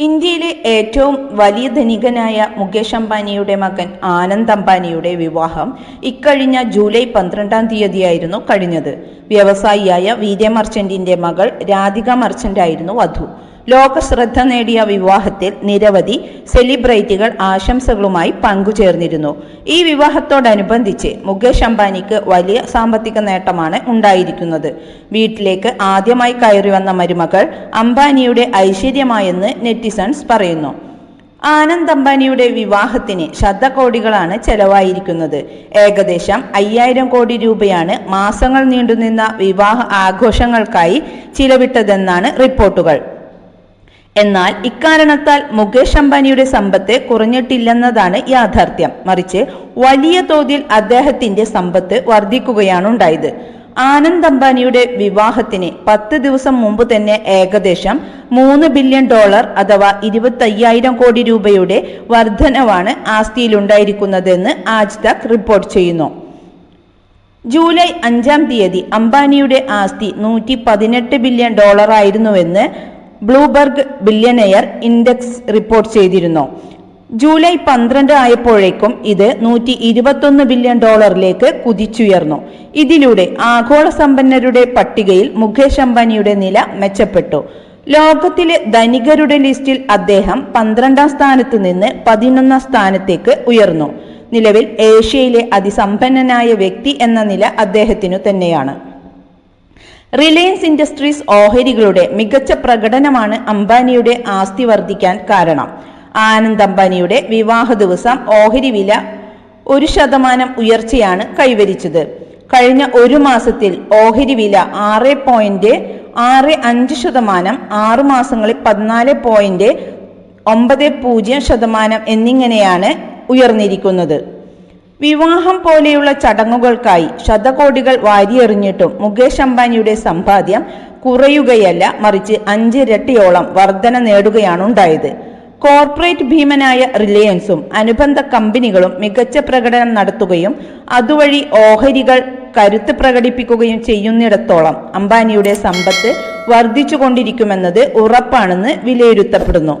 ഇന്ത്യയിലെ ഏറ്റവും വലിയ ധനികനായ മുകേഷ് അംബാനിയുടെ മകൻ ആനന്ദ് അംബാനിയുടെ വിവാഹം ഇക്കഴിഞ്ഞ ജൂലൈ പന്ത്രണ്ടാം തീയതിയായിരുന്നു കഴിഞ്ഞത്. വ്യവസായിയായ വീര്യ മർച്ചന്റിന്റെ മകൾ രാധിക മർച്ചന്റായിരുന്നു വധു. ലോക ശ്രദ്ധ നേടിയ വിവാഹത്തിൽ നിരവധി സെലിബ്രിറ്റികൾ ആശംസകളുമായി പങ്കുചേർന്നിരുന്നു. ഈ വിവാഹത്തോടനുബന്ധിച്ച് മുകേഷ് അംബാനിക്ക് വലിയ സാമ്പത്തിക നേട്ടമാണ് ഉണ്ടായിരിക്കുന്നത്. വീട്ടിലേക്ക് ആദ്യമായി കയറി വന്ന മരുമകൾ അംബാനിയുടെ ഐശ്വര്യമായെന്ന് നെറ്റിസൺസ് പറയുന്നു. ആനന്ദ് അംബാനിയുടെ വിവാഹത്തിന് ശതകോടികളാണ് ചെലവായിരിക്കുന്നത്. ഏകദേശം അയ്യായിരം കോടി രൂപയാണ് മാസങ്ങൾ നീണ്ടുനിന്ന വിവാഹ ആഘോഷങ്ങൾക്കായി ചിലവിട്ടതെന്നാണ് റിപ്പോർട്ടുകൾ. എന്നാൽ ഇക്കാരണത്താൽ മുകേഷ് അംബാനിയുടെ സമ്പത്ത് കുറഞ്ഞിട്ടില്ലെന്നതാണ് യാഥാർത്ഥ്യം. മറിച്ച് വലിയ തോതിൽ അദ്ദേഹത്തിന്റെ സമ്പത്ത് വർദ്ധിക്കുകയാണുണ്ടായത്. ആനന്ദ് അംബാനിയുടെ വിവാഹത്തിന് പത്ത് ദിവസം മുമ്പ് തന്നെ ഏകദേശം മൂന്ന് ബില്യൺ ഡോളർ അഥവാ ഇരുപത്തയ്യായിരം കോടി രൂപയുടെ വർധനവാണ് ആസ്തിയിലുണ്ടായിരിക്കുന്നതെന്ന് ആജ് തക് റിപ്പോർട്ട് ചെയ്യുന്നു. ജൂലൈ അഞ്ചാം തീയതി അംബാനിയുടെ ആസ്തി നൂറ്റി പതിനെട്ട് ബില്യൺ ഡോളർ ആയിരുന്നുവെന്ന് ബ്ലൂബർഗ് ബില്യനെയർ ഇൻഡെക്സ് റിപ്പോർട്ട് ചെയ്തിരുന്നു. ജൂലൈ പന്ത്രണ്ട് ആയപ്പോഴേക്കും ഇത് നൂറ്റി ഇരുപത്തൊന്ന് ബില്യൺ ഡോളറിലേക്ക് കുതിച്ചുയർന്നു. ഇതിലൂടെ ആഗോള സമ്പന്നരുടെ പട്ടികയിൽ മുകേഷ് അംബാനിയുടെ നില മെച്ചപ്പെട്ടു. ലോകത്തിലെ ധനികരുടെ ലിസ്റ്റിൽ അദ്ദേഹം പന്ത്രണ്ടാം സ്ഥാനത്ത് നിന്ന് പതിനൊന്നാം സ്ഥാനത്തേക്ക് ഉയർന്നു. നിലവിൽ ഏഷ്യയിലെ അതിസമ്പന്നനായ വ്യക്തി എന്ന നില അദ്ദേഹത്തിനു തന്നെയാണ്. റിലയൻസ് ഇൻഡസ്ട്രീസ് ഓഹരികളുടെ മികച്ച പ്രകടനമാണ് അംബാനിയുടെ ആസ്തി വർദ്ധിക്കാൻ കാരണം. ആനന്ദ് അംബാനിയുടെ വിവാഹ ദിവസം ഓഹരി വില ഒരു ശതമാനം ഉയർച്ചയാണ് കൈവരിച്ചത്. കഴിഞ്ഞ ഒരു മാസത്തിൽ ഓഹരി വില ആറ് പോയിന്റ് ആറ് അഞ്ച് ശതമാനം ആറു മാസങ്ങളിൽ പതിനാല് പോയിന്റ് ഒമ്പത് പൂജ്യം ശതമാനം എന്നിങ്ങനെയാണ് ഉയർന്നിരിക്കുന്നത്. വിവാഹം പോലെയുള്ള ചടങ്ങുകൾക്കായി ശതകോടികൾ വാരിയെറിഞ്ഞിട്ടും മുകേഷ് അംബാനിയുടെ സമ്പാദ്യം കുറയുകയല്ല മറിച്ച് അഞ്ചിരട്ടിയോളം വർധന നേടുകയാണ് ഉണ്ടായത് കോർപ്പറേറ്റ് ഭീമനായ റിലയൻസും അനുബന്ധ കമ്പനികളും മികച്ച പ്രകടനം നടത്തുകയും അതുവഴി ഓഹരികൾ കരുത്ത് പ്രകടിപ്പിക്കുകയും ചെയ്യുന്നിടത്തോളം അംബാനിയുടെ സമ്പത്ത് വർദ്ധിച്ചുകൊണ്ടിരിക്കുമെന്നത് ഉറപ്പാണെന്ന് വിലയിരുത്തപ്പെടുന്നു.